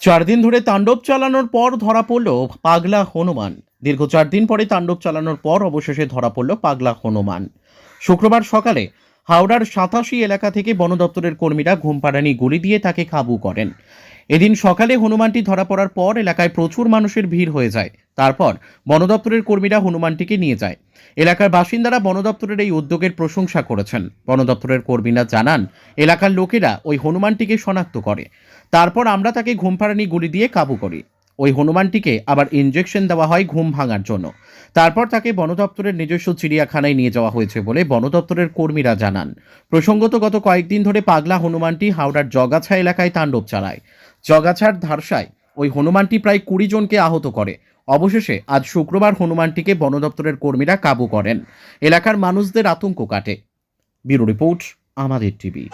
চার দিন ধরে তাণ্ডব চালানোর পর ধরা পড়ল পাগলা হনুমান। দীর্ঘ চার দিন পরে তাণ্ডব চালানোর পর অবশেষে ধরা পড়ল পাগলা হনুমান। শুক্রবার সকালে হাওড়ার সাতাশি এলাকা থেকে বন দপ্তরের কর্মীরা ঘুমপাড়ানি গুলি দিয়ে তাকে কাবু করেন। এদিন সকালে হনুমানটি ধরা পড়ার পর এলাকায় প্রচুর মানুষের ভিড় হয়ে যায়। তারপর বন দপ্তরের কর্মীরা হনুমানটিকে নিয়ে যায়। এলাকার বাসিন্দারা বন দপ্তরের এই উদ্যোগের প্রশংসা করেছেন। বন দপ্তরের কর্মীরা জানান, এলাকার লোকেরা ওই হনুমানটিকে শনাক্ত করে। তারপর আমরা তাকে ঘুমপাড়ানি গুলি দিয়ে কাবু করি। ওই হনুমানটিকে আবার ইঞ্জেকশন দেওয়া হয় ঘুম ভাঙার জন্য। তারপর তাকে বন দপ্তরের নিজস্ব চিড়িয়াখানায় নিয়ে যাওয়া হয়েছে বলে বনদপ্তরের কর্মীরা জানান। প্রসঙ্গত গত কয়েকদিন ধরে পাগলা হনুমানটি হাওড়ার জগাছা এলাকায় তাণ্ডব চালায়। জগাছার ধারসায় ওই হনুমানটি প্রায় কুড়ি জনকে আহত করে। অবশেষে আজ শুক্রবার হনুমানটিকে বন দপ্তরের কর্মীরা কাবু করেন। এলাকার মানুষদের আতঙ্ক কাটে। ব্যুরো রিপোর্ট, আমাদের টিভি।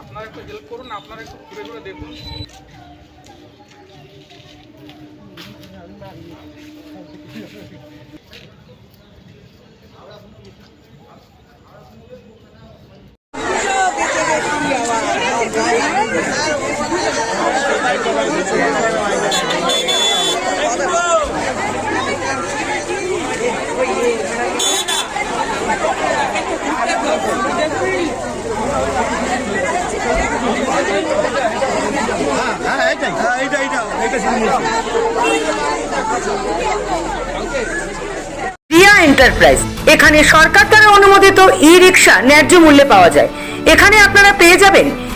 আপনারা একটু হেল্প করুন আপনারা একটু ঘুরে ঘুরে দেখুন রিয়া এন্টারপ্রাইজ। এখানে সরকার দ্বারা অনুমোদিত ই রিক্সা ন্যায্য মূল্যে পাওয়া যায়। এখানে আপনারা পেয়ে যাবেন